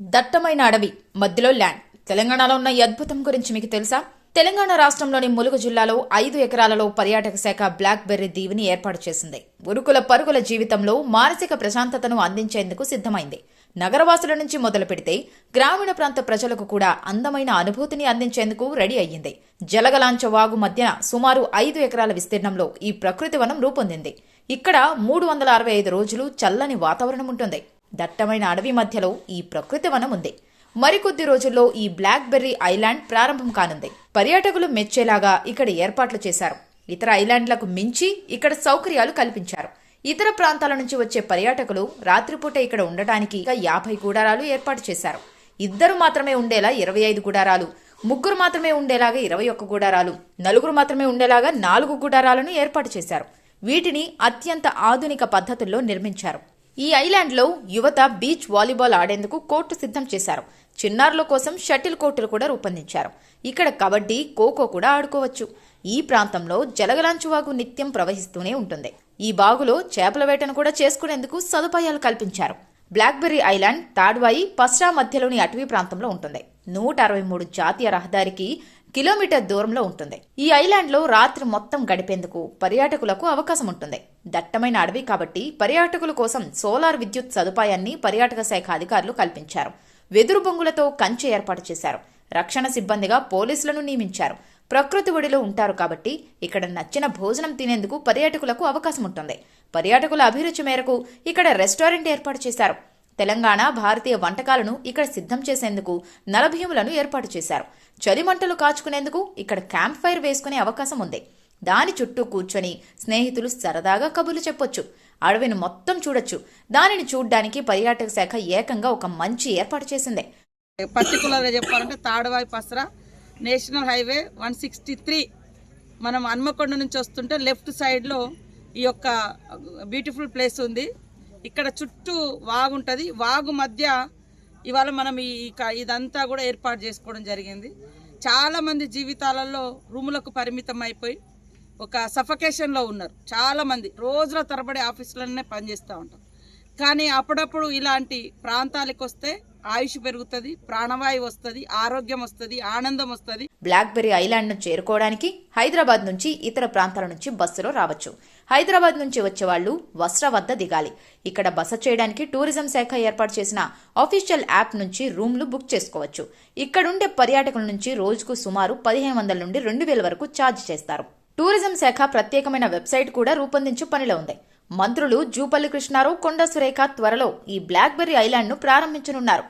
దట్టమైన అడవి మధ్యలో ల్యాండ్. తెలంగాణలో ఉన్న ఈ అద్భుతం గురించి మీకు తెలుసా? తెలంగాణ రాష్ట్రంలోని ములుగు జిల్లాలో ఐదు ఎకరాలలో పర్యాటక శాఖ బ్లాక్ బెర్రీ దీవిని ఏర్పాటు చేసింది. ఉరుకుల పరుగుల జీవితంలో మానసిక ప్రశాంతతను అందించేందుకు సిద్ధమైంది. నగరవాసుల నుంచి మొదలు పెడితే గ్రామీణ ప్రాంత ప్రజలకు కూడా అందమైన అనుభూతిని అందించేందుకు రెడీ అయ్యింది. జలగలాంచ వాగు మధ్యన సుమారు ఐదు ఎకరాల విస్తీర్ణంలో ఈ ప్రకృతి వనం రూపొందింది. ఇక్కడ మూడు వందల అరవై ఐదు రోజులు చల్లని వాతావరణం ఉంటుంది. దట్టమైన అడవి మధ్యలో ఈ ప్రకృతి వనం ఉంది. మరికొద్ది రోజుల్లో ఈ బ్లాక్ బెర్రీ ఐలాండ్ ప్రారంభం కానుంది. పర్యాటకులు మెచ్చేలాగా ఇక్కడ ఏర్పాట్లు చేశారు. ఇతర ఐలాండ్లకు మించి ఇక్కడ సౌకర్యాలు కల్పించారు. ఇతర ప్రాంతాల నుంచి వచ్చే పర్యాటకులు రాత్రిపూట ఇక్కడ ఉండటానికి ఇక యాభై గుడారాలు ఏర్పాటు చేశారు. ఇద్దరు మాత్రమే ఉండేలా ఇరవై ఐదు గుడారాలు ముగ్గురు మాత్రమే ఉండేలాగా ఇరవై ఒక్క గుడారాలు నలుగురు మాత్రమే ఉండేలాగా నాలుగు గుడారాలను ఏర్పాటు చేశారు. వీటిని అత్యంత ఆధునిక పద్ధతుల్లో నిర్మించారు. ఈ ఐలాండ్లో యువత బీచ్ వాలీబాల్ ఆడేందుకు కోర్టు సిద్ధం చేశారు. చిన్నారుల కోసం షటిల్ కోర్టులు కూడా రూపొందించారు. ఇక్కడ కబడ్డీ ఖోఖో కూడా ఆడుకోవచ్చు. ఈ ప్రాంతంలో జలగలాంచువాగు నిత్యం ప్రవహిస్తూనే ఉంటుంది. ఈ బాగులో చేపల వేటను కూడా చేసుకునేందుకు సదుపాయాలు కల్పించారు. బ్లాక్బెర్రీ ఐలాండ్ తాడ్వాయి పస్రా మధ్యలోని అటవీ ప్రాంతంలో ఉంటుంది. నూట అరవై మూడు జాతీయ రహదారికి కిలోమీటర్ దూరంలో ఉంటుంది. ఈ ఐలాండ్లో రాత్రి మొత్తం గడిపేందుకు పర్యాటకులకు అవకాశం ఉంటుంది. దట్టమైన అడవి కాబట్టి పర్యాటకుల కోసం సోలార్ విద్యుత్ సదుపాయాన్ని పర్యాటక శాఖ అధికారులు కల్పించారు. వెదురు బొంగులతో కంచె ఏర్పాటు చేశారు. రక్షణ సిబ్బందిగా పోలీసులను నియమించారు. ప్రకృతి ఒడిలో ఉంటారు కాబట్టి ఇక్కడ నచ్చిన భోజనం తినేందుకు పర్యాటకులకు అవకాశం ఉంటుంది. పర్యాటకుల అభిరుచి మేరకు ఇక్కడ రెస్టారెంట్ ఏర్పాటు చేశారు. తెలంగాణ భారతీయ వంటకాలను ఇక్కడ సిద్ధం చేసేందుకు నలభీములను ఏర్పాటు చేశారు. చలి మంటలు కాచుకునేందుకు ఇక్కడ క్యాంప్ ఫైర్ వేసుకునే అవకాశం ఉంది. దాని చుట్టూ కూర్చొని స్నేహితులు సరదాగా కబుర్లు చెప్పొచ్చు. అడవిని మొత్తం చూడొచ్చు. దానిని చూడ్డానికి పర్యాటక శాఖ ఏకంగా ఒక మంచి ఏర్పాటు చేసింది. పర్టికులర్గా చెప్పాలంటే Tadvai Pasara national highway one sixty three. మనం హన్మకొండ నుంచి వస్తుంటే లెఫ్ట్ సైడ్లో ఈ యొక్క బ్యూటిఫుల్ ప్లేస్ ఉంది. ఇక్కడ చుట్టూ వాగు ఉంటుంది. వాగు మధ్య ఇవాళ మనం ఈ ఇదంతా కూడా ఏర్పాటు చేసుకోవడం జరిగింది. చాలామంది జీవితాలలో రూములకు పరిమితం అయిపోయి ఒక సఫకేషన్లో ఉన్నారు. చాలామంది రోజుల తరబడి ఆఫీసులనే పనిచేస్తూ ఉంటారు. కానీ అప్పుడప్పుడు ఇలాంటి ప్రాంతాలకు వస్తే ఆయుష్ పెరుగుతుంది ప్రాణవాయువు వస్తుంది ఆరోగ్యం వస్తుంది ఆనందం వస్తుంది. బ్లాక్బెర్రీ ఐలాండ్ను చేరుకోవడానికి హైదరాబాద్ నుంచి ఇతర ప్రాంతాల నుంచి బస్సులో రావచ్చు. హైదరాబాద్ నుంచి వచ్చేవాళ్ళు వస్త్ర వద్ద దిగాలి. ఇక్కడ బస చేయడానికి టూరిజం శాఖ ఏర్పాటు చేసిన అఫీషియల్ యాప్ నుంచి రూమ్లు బుక్ చేసుకోవచ్చు. ఇక్కడుండే పర్యాటకుల నుంచి రోజుకు సుమారు పదిహేను వందల నుండి రెండు వేల వరకు ఛార్జ్ చేస్తారు. టూరిజం శాఖ ప్రత్యేకమైన వెబ్సైట్ కూడా రూపొందించు పనిలో ఉంది. మంత్రులు జూపల్లి కృష్ణారావు కొండ సురేఖ త్వరలో ఈ బ్లాక్బెర్రీ ఐలాండ్ను ప్రారంభించనున్నారు.